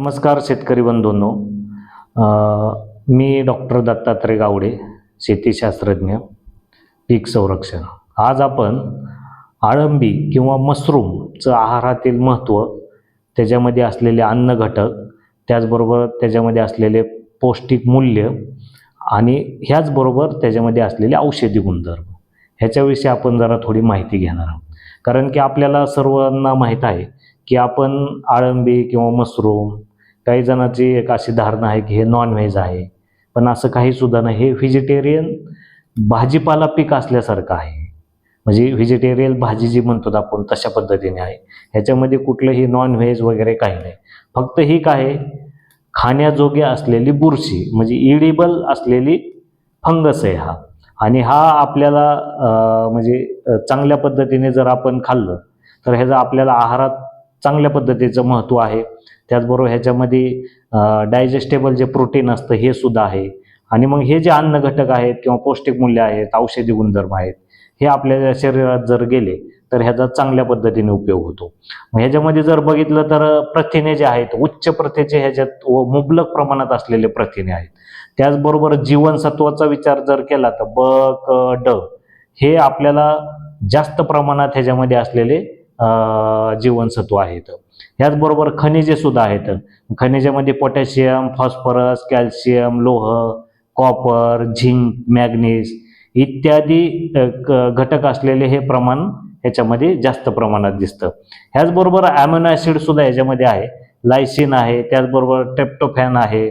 नमस्कार शेतकरी बंधूंनो. मी डॉक्टर दत्तात्रय गावडे शेतीशास्त्रज्ञ पीक संरक्षण. आज आपण आळंबी किंवा मशरूमचं आहारातील महत्त्व त्याच्यामध्ये असलेले अन्न घटक त्याचबरोबर त्याच्यामध्ये असलेले पौष्टिक मूल्य आणि ह्याचबरोबर त्याच्यामध्ये असलेले औषधी गुणधर्म. ह्याच्याविषयी आपण जरा थोडी माहिती घेणार आहोत. कारण की आपल्याला सर्वांना माहीत आहे की आपण आळंबी किंवा मशरूम काही जणांची एक अशी धारणा आहे की हे नॉनव्हेज आहे. पण असं काही सुद्धा नाही. हे व्हेजिटेरियन भाजीपाला पीक असल्यासारखं आहे. म्हणजे व्हेजिटेरियन भाजी जी म्हणतो आपण तशा पद्धतीने आहे. ह्याच्यामध्ये कुठलंही नॉनव्हेज वगैरे काही नाही. फक्त ही काय खाण्याजोगी असलेली बुरशी म्हणजे इडिबल असलेली फंगस आहे हा. आणि हा आपल्याला म्हणजे चांगल्या पद्धतीने जर आपण खाल्लं तर ह्याचा आपल्याला आहारात चांगल्या पद्धतीचं महत्त्व आहे. त्याचबरोबर ह्याच्यामध्ये डायजेस्टेबल जे प्रोटीन असतं हे सुद्धा आहे. आणि मग हे जे अन्न घटक आहेत किंवा पौष्टिक मूल्य आहेत औषधी गुणधर्म आहेत हे आपल्या शरीरात जर गेले तर ह्याचा चांगल्या पद्धतीने उपयोग होतो. मग ह्याच्यामध्ये जर बघितलं तर प्रथिने जे आहेत उच्च प्रथेचे ह्याच्यात व मुबलक प्रमाणात असलेले प्रथिने आहेत. त्याचबरोबर जीवनसत्वाचा विचार जर केला तर ब क ड हे आपल्याला जास्त प्रमाणात ह्याच्यामध्ये असलेले जीवनसत्व आहेत. ह्याचबरोबर खनिजे सुद्धा आहेत. खनिजामध्ये पोटॅशियम फॉस्फरस कॅल्शियम लोह कॉपर झिंक मॅग्नीज इत्यादी क- घटक असलेले हे प्रमाण ह्याच्यामध्ये जास्त प्रमाणात दिसतं. ह्याचबरोबर ॲमिनो ॲसिड सुद्धा ह्याच्यामध्ये आहे. लायसिन आहे त्याचबरोबर टेप्टोफॅन आहे.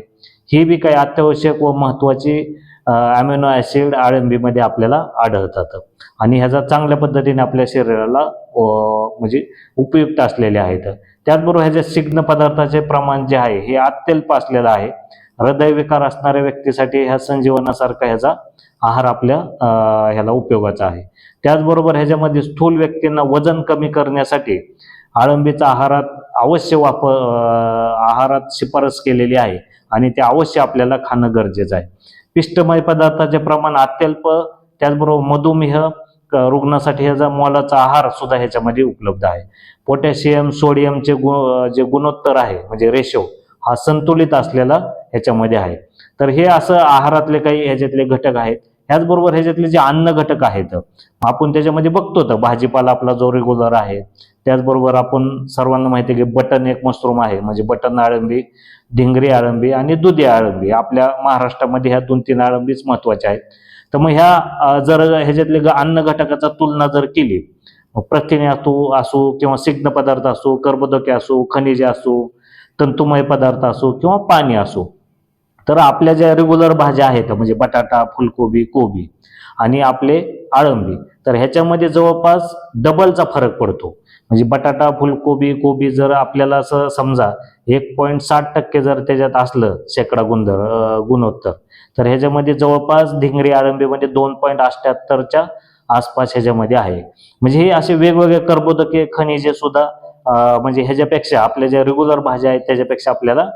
ही बी काही अत्यावश्यक व महत्त्वाची ॲमिनो ॲसिड आळंबीमध्ये आपल्याला आढळतात. आणि ह्याचा चांगल्या पद्धतीने आपल्या शरीराला म्हणजे उपयुक्त असलेले आहेत. त्याचबरोबर ह्याच्या सिग्न पदार्थाचे प्रमाण जे आहे हे अत्यल्प असलेलं आहे. हृदयविकार असणाऱ्या व्यक्तीसाठी ह्या संजीवनासारखा ह्याचा आहार आपल्या ह्याला उपयोगाचा आहे. त्याचबरोबर ह्याच्यामध्ये स्थूल व्यक्तींना वजन कमी करण्यासाठी आळंबीचा आहारात अवश्य वाप आहारात शिफारस केलेली आहे. आणि ते अवश्य आपल्याला खाणं गरजेचं आहे. पिष्टमय पदार्थाचे प्रमाण अत्यल्प त्याचबरोबर मधुमेह क- रुग्णासाठी ह्याचा मोलाचा आहार सुद्धा ह्याच्यामध्ये उपलब्ध आहे. पोटॅशियम सोडियमचे गु जे गुणोत्तर आहे म्हणजे रेशो हा संतुलित असलेला ह्याच्यामध्ये आहे. तर हे असं आहारातले काही ह्याच्यातले घटक आहेत. ह्याचबरोबर ह्याच्यातले जे अन्न घटक आहेत आपण त्याच्यामध्ये बघतो तर भाजीपाला आपला जो रेग्युलर आहे त्याचबरोबर आपण सर्वांना माहिती आहे की बटन एक मशरूम आहे म्हणजे बटन आळंबी ढिंगरी आळंबी आणि दुधी आळंबी. आपल्या महाराष्ट्रामध्ये ह्या दोन तीन आळंबीच महत्त्वाच्या आहेत. तर मग ह्या जर ह्याच्यातले ग- अन्न घटकाचा तुलना जर केली मग प्रथिने असो असो किंवा सिग्न पदार्थ असो कर्बोदके असो खनिजे असो तंतुमय पदार्थ असो किंवा पाणी असो तर आपल्या ज्या रेग्युलर भाज्या आहेत म्हणजे बटाटा फुलकोबी कोबी आणि आपले आळंबी तर ह्याच्यामध्ये जवळपास डबलचा फरक पडतो. म्हणजे बटाटा फुलकोबी कोबी जर आपल्याला असं समजा एक पॉईंट साठ टक्के जर त्याच्यात असलं शेकडा गुणधर गुणोत्तर तर ह्याच्यामध्ये जवळपास ढिंगरी आळंबीमध्ये म्हणजे दोन पॉईंट अठ्ठ्याहत्तरच्या आसपास ह्याच्यामध्ये आहे. म्हणजे हे असे वेगवेगळे कर्बोदके खनिजे सुद्धा म्हणजे ह्याच्यापेक्षा आपल्या ज्या रेग्युलर भाज्या आहेत त्याच्यापेक्षा आपल्याला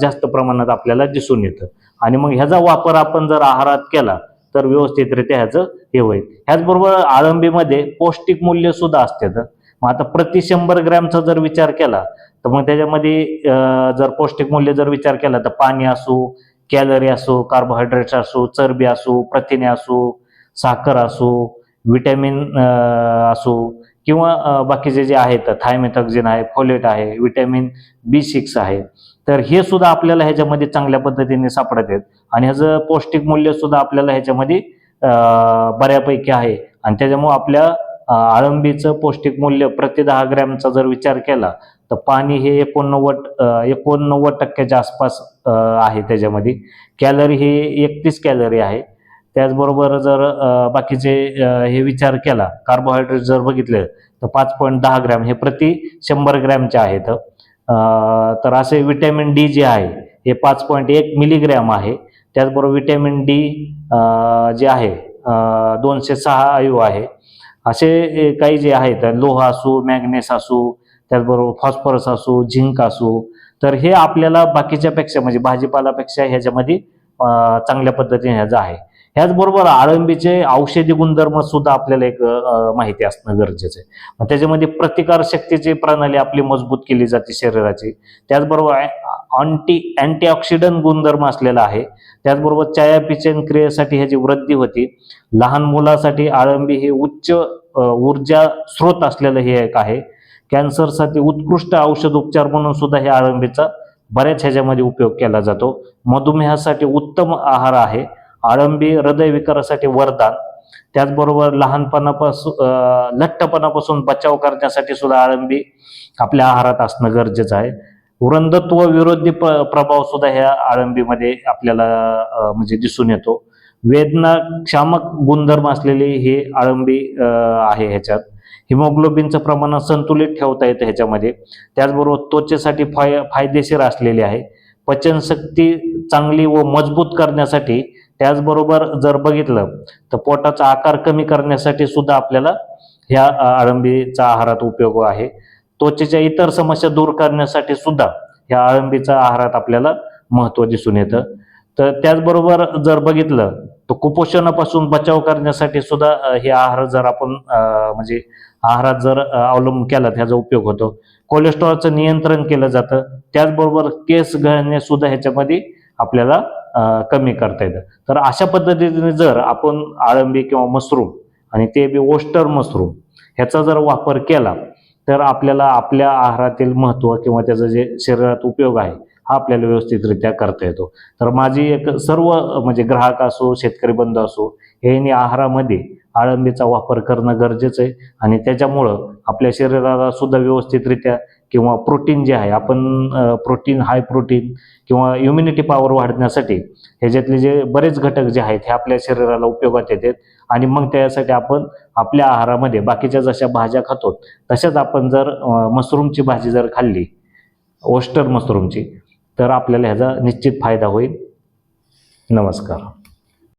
जास्त प्रमाणात आपल्याला दिसून येतं. आणि मग ह्याचा वापर आपण जर आहारात केला तर व्यवस्थितरित्या ह्याचं हे होईल. ह्याचबरोबर आळंबीमध्ये पौष्टिक मूल्य सुद्धा तर. मग आता प्रति शंभर ग्रॅमचा जर विचार केला तर मग त्याच्यामध्ये जर पौष्टिक मूल्य जर विचार केला तर पाणी असो कॅलरी असो कार्बोहायड्रेट्स असो चरबी असो प्रथिने असो साखर असो विटॅमिन असो किंवा बाकीचे जे आहेत थायमेथॉक्झिन आहे फोलेट आहे विटॅमिन बी सिक्स आहे तर हे सुद्धा आपल्याला ह्याच्यामध्ये चांगल्या पद्धतीने सापडत आहेत. आणि ह्याचं पौष्टिक मूल्य सुद्धा आपल्याला ह्याच्यामध्ये बऱ्यापैकी आहे. आणि त्याच्यामुळं आपल्या आळंबीचं पौष्टिक मूल्य प्रति दहा ग्रॅमचा जर विचार केला तर पाणी हे एकोणनव्वद एकोणनव्वद टक्क्याच्या आसपास आहे त्याच्यामध्ये. कॅलरी हे एकतीस कॅलरी आहे. त्याचबरोबर जर बाकीचे हे विचार केला कार्बोहायड्रेट जर बघितले तर पाच पॉईंट दहा ग्रॅम हे प्रति शंभर ग्रॅमचे आहेत. तर असे विटॅमिन डी जे आहे हे पाच पॉईंट एक मिलीग्रॅम आहे. त्याचबरोबर विटॅमिन डी जे आहे दोनशे सहा आयु आहे. असे काही जे आहेत लोह असू मॅग्नेस असू त्याचबरोबर फॉस्फरस असू झिंक असू तर हे आपल्याला बाकीच्यापेक्षा म्हणजे भाजीपालापेक्षा ह्याच्यामध्ये चांगल्या पद्धतीने ह्याचं आहे. ह्याचबरोबर आळंबीचे औषधी गुणधर्म सुद्धा आपल्याला एक माहिती असणं गरजेचं आहे. मग त्याच्यामध्ये प्रतिकार शक्तीची प्रणाली आपली मजबूत केली जाते शरीराची. त्याचबरोबर अँटी अँटीऑक्सिडंट गुणधर्म असलेला आहे. त्याचबरोबर चयापिचन क्रियेसाठी ह्याची वृद्धी होती. लहान मुलासाठी आळंबी हे उच्च ऊर्जा स्रोत असलेलं हे एक आहे. कॅन्सरसाठी उत्कृष्ट औषध उपचार म्हणून सुद्धा हे आळंबीचा बऱ्याच ह्याच्यामध्ये उपयोग केला जातो. मधुमेहासाठी उत्तम आहार आहे. आळंबी हृदयविकारासाठी वरदान. त्याचबरोबर लहानपणापासून लठ्ठपणापासून बचाव करण्यासाठी सुद्धा आळंबी आपल्या आहारात असणं गरजेचं आहे. वृंदत्व विरोधी प प्रभाव सुद्धा ह्या आळंबीमध्ये आपल्याला म्हणजे दिसून येतो. वेदना क्षामक गुणधर्म असलेली ही आळंबी आहे ह्याच्यात. हिमोग्लोबिनचं प्रमाण संतुलित ठेवता येतं ह्याच्यामध्ये. त्याचबरोबर त्वचेसाठी फाय फायदेशीर असलेली आहे. पचनशक्ती चांगली व मजबूत करण्यासाठी त्याचबरोबर जर बघितलं तर पोटाचा आकार कमी करण्यासाठी सुद्धा आपल्याला ह्या अळंबीचा आळंबीचा आहारात उपयोग आहे. त्वचेच्या इतर समस्या दूर करण्यासाठी सुद्धा ह्या आळंबीचा आहारात आपल्याला महत्त्व दिसून येतं. तर त्याचबरोबर जर बघितलं तर कुपोषणापासून बचाव करण्यासाठी सुद्धा हे आहार जर आपण म्हणजे आहारात जर अवलंब केला तर ह्याचा उपयोग होतो. कोलेस्ट्रॉलचं नियंत्रण केलं जातं. त्याचबरोबर केस गळणे सुद्धा ह्याच्यामध्ये आपल्याला कमी करता येतं. तर अशा पद्धतीने जर आपण आळंबी किंवा मशरूम आणि ते बी ओस्टर मशरूम ह्याचा जर वापर केला तर आपल्याला आपल्या आहारातील महत्त्व किंवा त्याचं जे शरीरात उपयोग आहे हा आपल्याला व्यवस्थितरित्या करता येतो. तर माझी एक सर्व म्हणजे ग्राहक असो शेतकरी बंधू असो यांनी आहारामध्ये आळंबीचा वापर करणं गरजेचं आहे. आणि त्याच्यामुळं आपल्या शरीराला सुद्धा व्यवस्थितरित्या किंवा प्रोटीन जे आहे आपण प्रोटीन हाय प्रोटीन किंवा इम्युनिटी पॉवर वाढण्यासाठी ह्याच्यातले जे बरेच घटक जे आहेत हे आपल्या शरीराला उपयोगात येतात. आणि मग त्यासाठी आपण आपल्या आहारामध्ये बाकीच्या जशा भाज्या खातो तशाच आपण जर मशरूमची भाजी जर खाल्ली ओस्टर मशरूमची तर आपल्याला ह्याचा निश्चित फायदा होईल. नमस्कार.